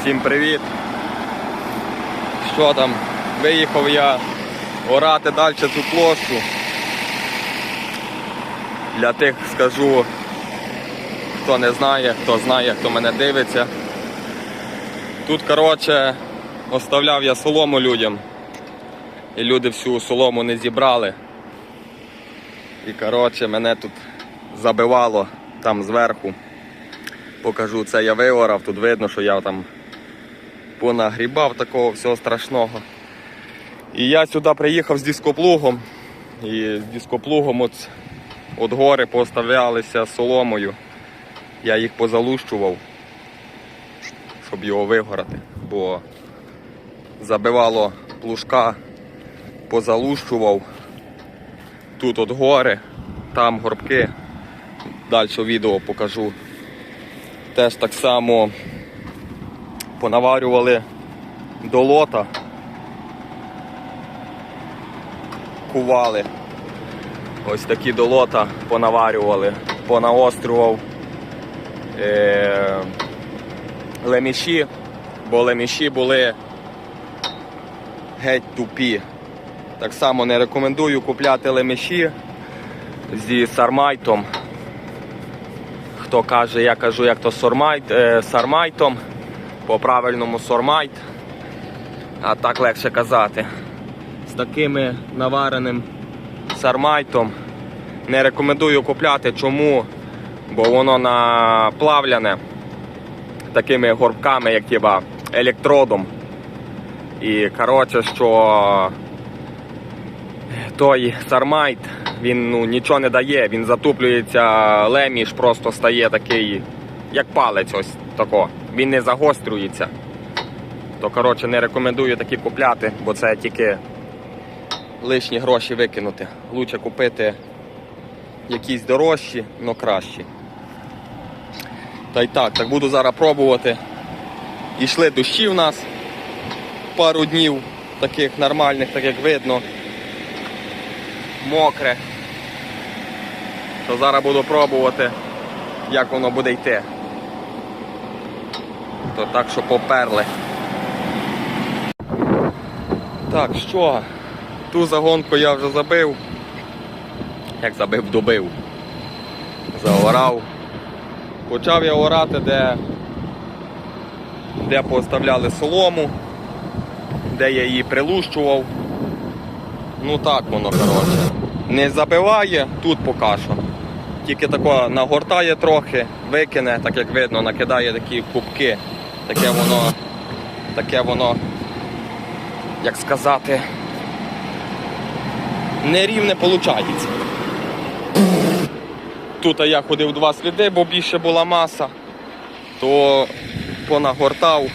Всім привіт! Що там? Виїхав я орати далі цю площу. Для тих скажу, хто не знає, хто знає, хто мене дивиться. Тут, коротше, оставляв я солому людям. І люди всю солому не зібрали. І коротше, мене тут забивало там зверху. Покажу, це я виорав, тут видно, що я там понагрібав такого всього страшного. І я сюди приїхав з дископлугом. І з дископлугом от, от гори поставлялися соломою. Я їх позалущував, щоб його вигорати, бо забивало плужка, позалущував. Тут от гори, там горбки. Далі відео покажу. Теж так само понаварювали до лота, кували. Ось такі до лота понаварювали, понаострював е- леміші, бо леміші були геть тупі. Так само не рекомендую купляти леміші зі сармайтом. Хто каже, я кажу, як то сормайт, е, сармайтом, по правильному сормайт, а так легше казати. З такими навареним сармайтом не рекомендую купляти. Чому? Бо воно наплавляне такими горбками, як тіба електродом. І коротше, що той сармайт, він ну, нічого не дає, він затуплюється, леміш просто стає такий, як палець ось тако. Він не загострюється. То коротше не рекомендую такі купляти, бо це тільки лишні гроші викинути. Лучше купити якісь дорожчі, але кращі. Та й так, так буду зараз пробувати. Ішли дощі в нас пару днів, таких нормальних, так як видно мокре. То зараз буду пробувати, як воно буде йти. То так, що поперли. Так, що? Ту загонку я вже забив. Як забив, добив. Заорав. Почав я орати, де, де поставляли солому, де я її прилущував. Ну так воно, коротше. Не забиває тут поки що. Тільки тако нагортає трохи, викине, так як видно, накидає такі кубки. Таке воно, таке воно, як сказати, нерівне виходить. Тут я ходив два сліди, бо більше була маса, то понагортав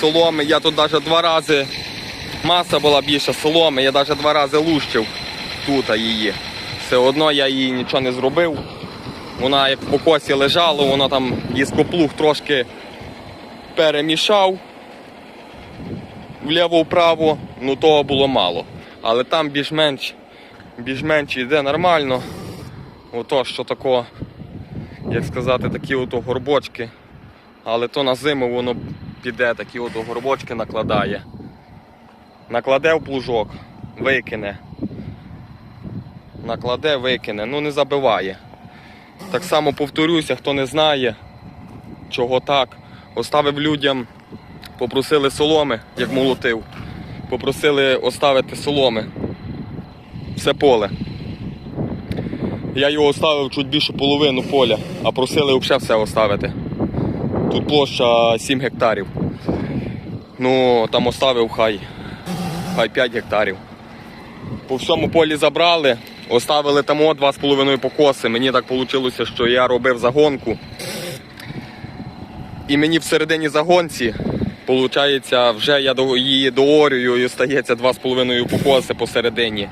соломи. Я тут навіть два рази маса була більша соломи, я навіть два рази лущив тут її. Все одно я її нічого не зробив. Вона як в покосі лежала, воно там дископлуг трошки перемішав вліво-вправо, ну того було мало. Але там більш-менш більш-менш йде нормально. Ото що тако, як сказати, такі ото горбочки. Але то на зиму воно піде, такі ото горбочки накладає накладе в плужок, викине. Накладе, викине, ну не забиває. Так само повторюся, хто не знає, чого так. Оставив людям, попросили соломи, як молотив. Попросили оставити соломи. Все поле. Я його оставив чуть більше половину поля, а просили взагалі все оставити. Тут площа 7 гектарів. Ну, там оставив хай хай 5 гектарів. По всьому полі забрали, оставили там 2,5 покоси. Мені так вийшло, що я робив загонку. І мені всередині загонці, виходить, вже я її доорюю і стається 2,5 покоси посередині.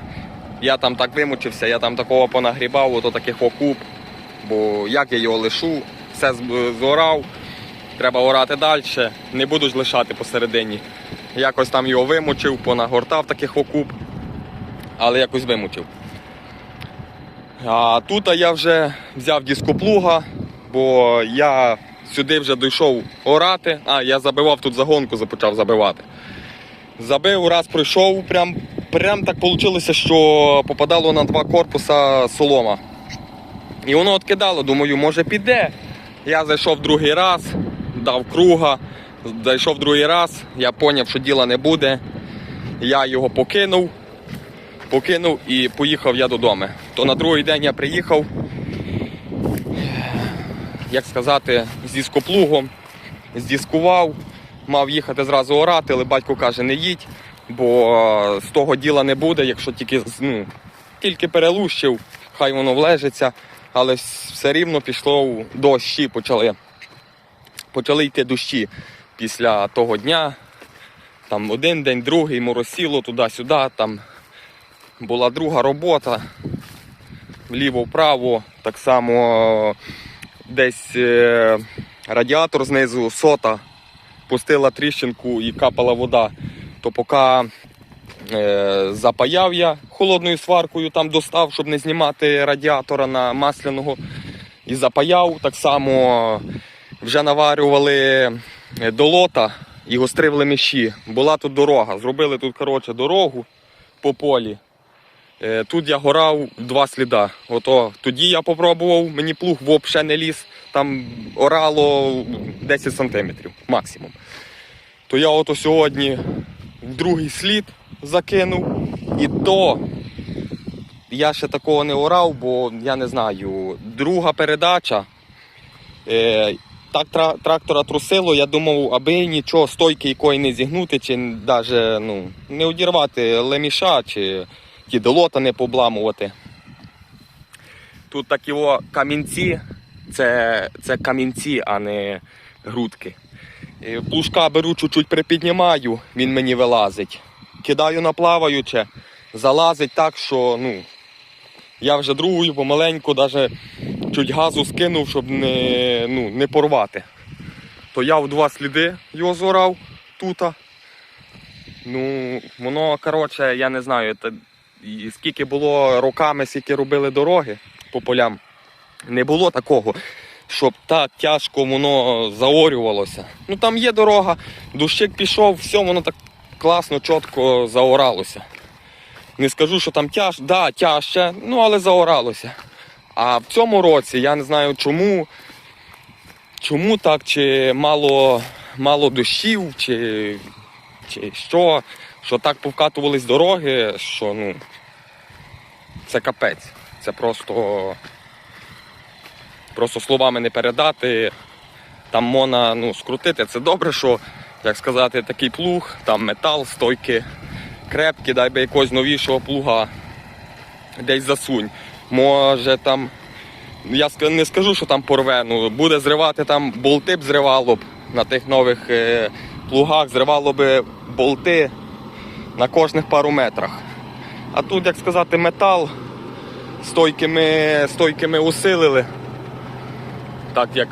Я там так вимучився, я там такого понагрібав, ото таких окуп. Бо як я його лишу, все зорав, треба орати далі, не буду ж лишати посередині. Якось там його вимучив, понагортав таких окуп, але якось вимучив. А тут я вже взяв дископлуга, бо я сюди вже дійшов орати. А, я забивав тут загонку, започав забивати. Забив, раз пройшов, прям, прям так вийшло, що попадало на два корпуса солома. І воно откидало, думаю, може піде. Я зайшов другий раз, дав круга, зайшов другий раз, я зрозумів, що діла не буде. Я його покинув, покинув і поїхав я додому. То на другий день я приїхав, як сказати, з дископлугом, здіскував, мав їхати зразу орати, але батько каже, не їдь, бо е, з того діла не буде, якщо тільки, ну, тільки перелущив, хай воно влежиться, але все рівно пішло дощі, почали, почали йти дощі після того дня. Там один день, другий, моросіло туди-сюди, там була друга робота, вліво-вправо, так само десь е, радіатор знизу, сота, пустила тріщинку і капала вода. То поки е, запаяв я холодною сваркою, там достав, щоб не знімати радіатора на масляного. І запаяв так само вже наварювали е, до лота і гострили міші. Була тут дорога. Зробили тут коротше, дорогу по полі. Е, Тут я горав два сліда. Ото тоді я попробував, мені плуг взагалі не ліз, там орало 10 сантиметрів максимум. То я ото сьогодні другий слід закинув. І то я ще такого не орав, бо я не знаю. Друга передача. Е, так тра- трактора трусило, я думав, аби нічого стойки якої не зігнути, чи навіть ну, не одірвати леміша, чи ті долота не побламувати. Тут такі о камінці, це, це камінці, а не грудки. Е, Плужка беру, чуть-чуть припіднімаю, він мені вилазить. Кидаю на плаваюче, залазить так, що ну, я вже другою помаленьку, навіть чуть газу скинув, щоб не, ну, не порвати. То я в два сліди його зорав тут. Ну, воно, коротше, я не знаю, скільки було роками, скільки робили дороги по полям. Не було такого, щоб так тяжко воно заорювалося. Ну там є дорога, дощик пішов, все, воно так класно, чітко заоралося. Не скажу, що там тяж, да, тяжче, ну але заоралося. А в цьому році я не знаю чому. Чому так, чи мало, мало дощів, чи що, що так повкатувались дороги, що ну, це капець. Це просто, просто словами не передати. Там можна ну, скрутити. Це добре, що, як сказати, такий плуг, там метал, стойки крепкі, дай би якогось новішого плуга десь засунь. Може там, я не скажу, що там порве, ну буде зривати там болти б зривало б на тих нових е, плугах, зривало би болти на кожних пару метрах. А тут, як сказати, метал, стойки ми, усилили. Так як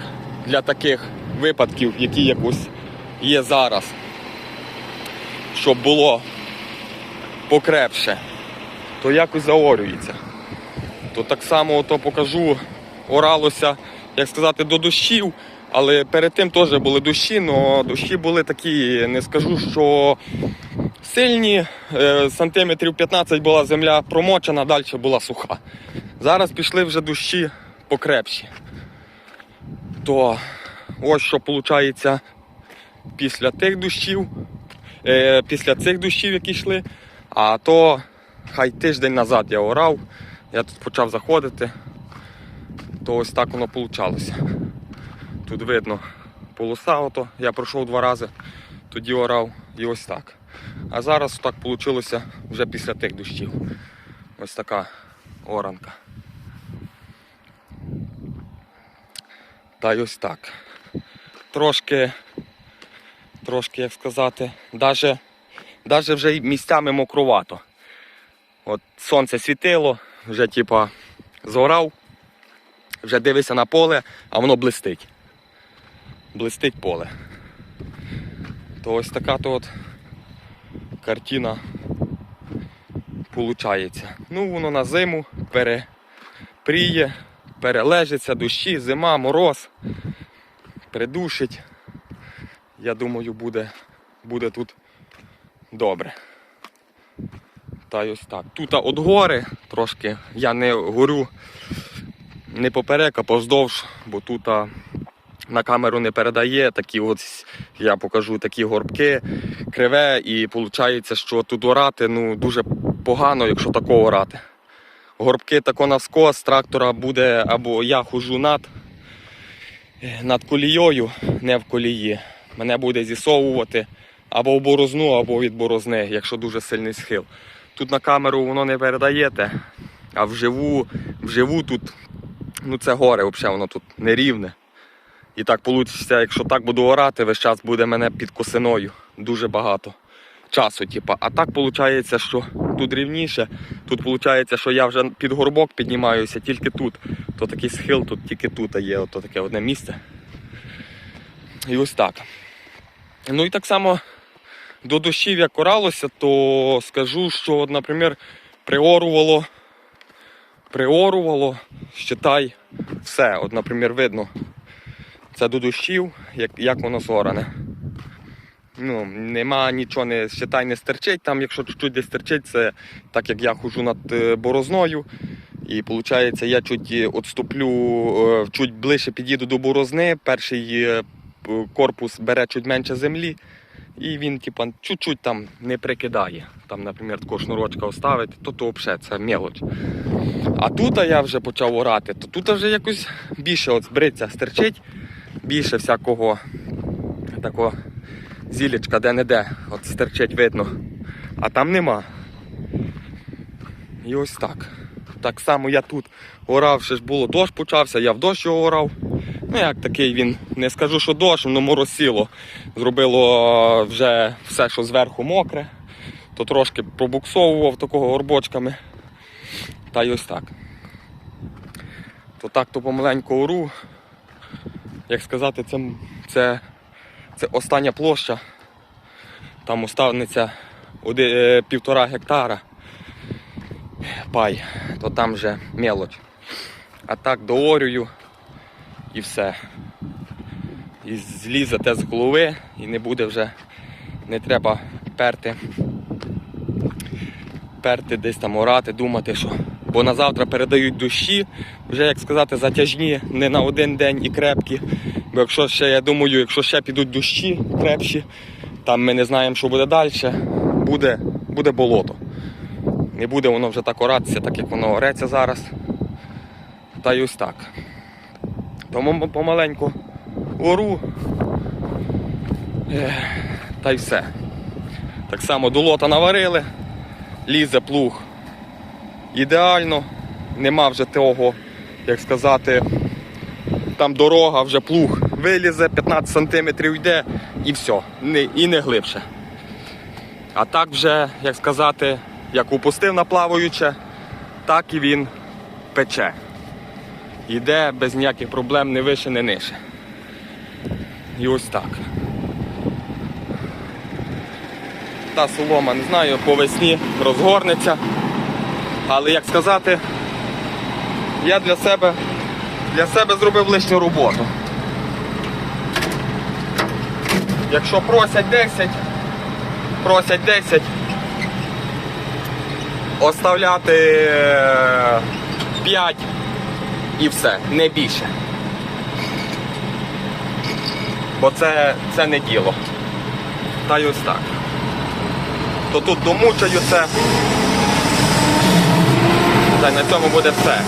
для таких випадків, які якось є зараз. Щоб було покрепше, то якось заорюється. То так само то покажу, оралося, як сказати, до дощів, але перед тим теж були дощі, але дощі були такі, не скажу, що сильні, е, сантиметрів 15 була земля промочена, далі була суха. Зараз пішли вже дощі покрепші. То ось що виходить після тих дощів, е, після цих дощів, які йшли, а то хай тиждень назад я орав, я тут почав заходити, то ось так воно вийшло. Тут видно полоса, ото, я пройшов два рази, тоді орав і ось так. А зараз так вийшло вже після тих дощів. Ось така оранка. Та й ось так. Трошки, трошки, як сказати, даже, даже вже місцями мокрувато. От сонце світило, вже типа зорав, вже дивишся на поле, а воно блистить. Блистить поле. То ось така то от картина получається. Ну, воно на зиму перепріє, перележиться, дощі, зима, мороз. придушить. Я думаю, буде, буде тут добре. Та ось так. Тут от гори трошки. Я не горю не поперек, а повздовж, бо тут на камеру не передає. Такі от я покажу такі горбки криве, і виходить, що тут орати ну, дуже погано, якщо такого орати. Горбки тако навскос, трактора буде або я хожу над, над колією, не в колії. Мене буде зісовувати або в борозну, або від борозни, якщо дуже сильний схил. Тут на камеру воно не передаєте, а вживу, вживу тут ну це горе, взагалі воно тут нерівне. І так вийде, якщо так буду орати, весь час буде мене під косиною. Дуже багато часу. Типу. А так виходить, що тут рівніше. Тут виходить, що я вже під горбок піднімаюся тільки тут. То такий схил, тут тільки тут є, ото таке одне місце. І ось так. Ну і так само до дощів як оралося, то скажу, що, наприклад, приорувало, приорувало, считай, все. От, наприклад, видно, це до дощів, як, як воно зоране. Ну, нема нічого, не, считай, не стерчить. Там, якщо чуть-чуть десь стерчить, це так як я хожу над е, борозною. І виходить, я чуть е, отступлю, е, чуть ближче під'їду до борозни, перший е, корпус бере чуть менше землі, і він, типа, чуть-чуть там не прикидає. Там, наприклад, такого шнурочка оставити, то то взагалі це мелоч. А тут я вже почав орати, то тут вже якось більше от збриться стерчить, більше всякого такого зілечка де-не-де, от стерчить видно. А там нема. І ось так. Так само я тут орав, ще ж було дощ почався, я в дощ його орав. Ну як такий він, не скажу, що дощ, воно моросило. Зробило вже все, що зверху мокре, то трошки пробуксовував такого горбочками. Та й ось так. То так то помаленьку ору. Як сказати, це, це, це остання площа. Там останеться оди- е, півтора гектара пай, то там вже мелоч. А так доорюю і все. І злізе те з голови і не буде вже, не треба перти, перти десь там орати, думати, що. Бо на завтра передають дощі, вже як сказати, затяжні не на один день і крепкі. Бо якщо ще, я думаю, якщо ще підуть дощі крепші, там ми не знаємо, що буде далі, буде, буде болото. Не буде воно вже так оратися, так як воно ореться зараз. Та й ось так. Тому помаленьку ору. Та й все. Так само до лота наварили, лізе плуг ідеально, нема вже того, як сказати, там дорога, вже плуг вилізе, 15 см йде і все, і не глибше. А так вже, як сказати, як упустив на плаваюче, так і він пече. Йде без ніяких проблем не вище, не нижче. І ось так. Та солома, не знаю, по весні розгорнеться. Але як сказати, я для себе, для себе зробив лишню роботу. Якщо просять 10, просять 10, оставляти 5 і все, не більше. Бо це, це не діло. Та й ось так. То тут домучаю це. Та на цьому буде все.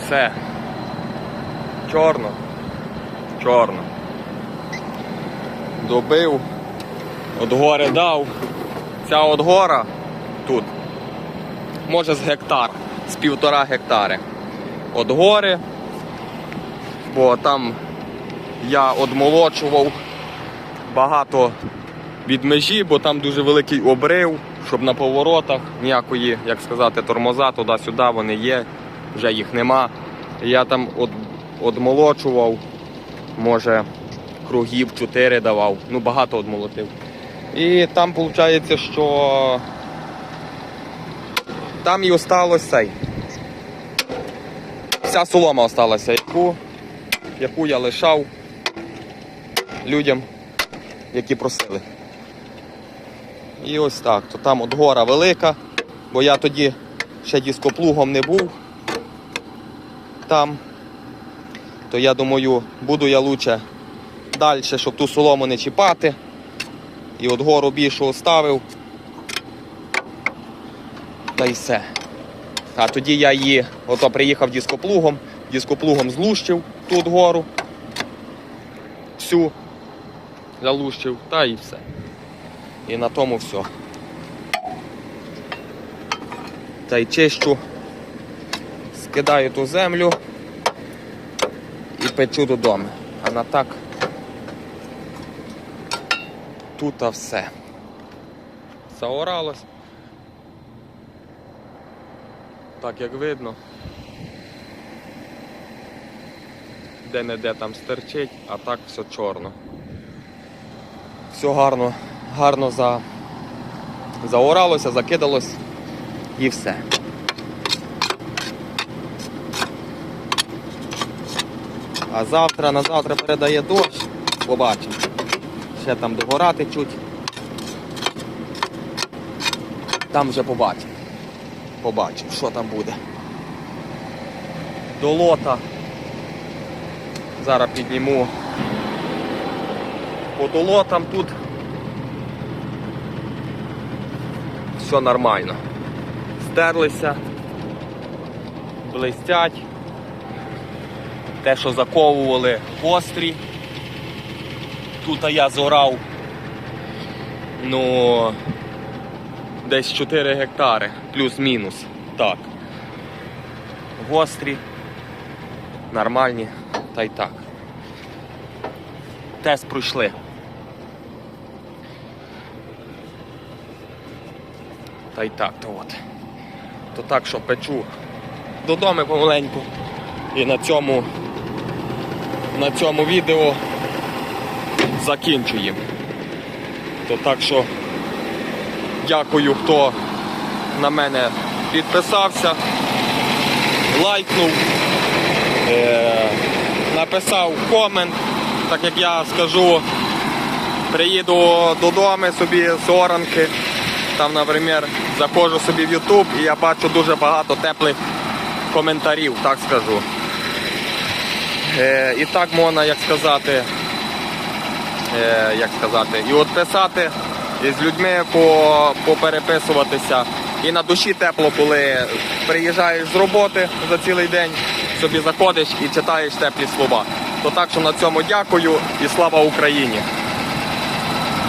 Все. Чорно. Чорно. Добив. От гори дав. Ця от гора тут. Може з гектар, з півтора гектари. От гори. Бо там я одмолочував багато від межі, бо там дуже великий обрив, щоб на поворотах ніякої, як сказати, тормоза туди-сюди вони є, вже їх нема. Я там од, одмолочував, може, кругів 4 давав, ну багато одмолотив. І там виходить, що там і осталось цей. Вся солома осталася, яку, яку я лишав людям, які просили. І ось так. То там от гора велика, бо я тоді ще дископлугом не був там. То я думаю, буду я лучше далі, щоб ту солому не чіпати. І от гору більшу оставив. Та й все. А тоді я її, ото приїхав дископлугом, дископлугом злущив тут гору. Всю залущив, та і все. І на тому все. Та й чищу, скидаю ту землю і печу додому. А на так тут все. Заоралось. Так як видно. Де-не-де там стерчить, а так все чорно. Все гарно, гарно за... заоралося, закидалось і все. А завтра на завтра передає дощ, побачимо. Ще там догорати чуть. Там вже побачимо. Побачимо, що там буде. До лота. Зараз підніму по долотам тут все нормально. Стерлися, блистять. Те, що заковували острі. Тут я зорав ну десь 4 гектари, плюс-мінус. Так. Гострі, нормальні, та й так. Тест пройшли. Та й так, то от. То так, що печу додому помаленьку. І на цьому на цьому відео закінчуємо. То так що дякую, хто на мене підписався, лайкнув, е- написав комент, так як я скажу, приїду додому собі з оранки. Там, наприклад, заходжу собі в YouTube і я бачу дуже багато теплих коментарів, так скажу. Е, і так можна, як сказати, е, як сказати, і от писати, і з людьми по, попереписуватися. І на душі тепло, коли приїжджаєш з роботи за цілий день, собі заходиш і читаєш теплі слова. То так що на цьому дякую і слава Україні!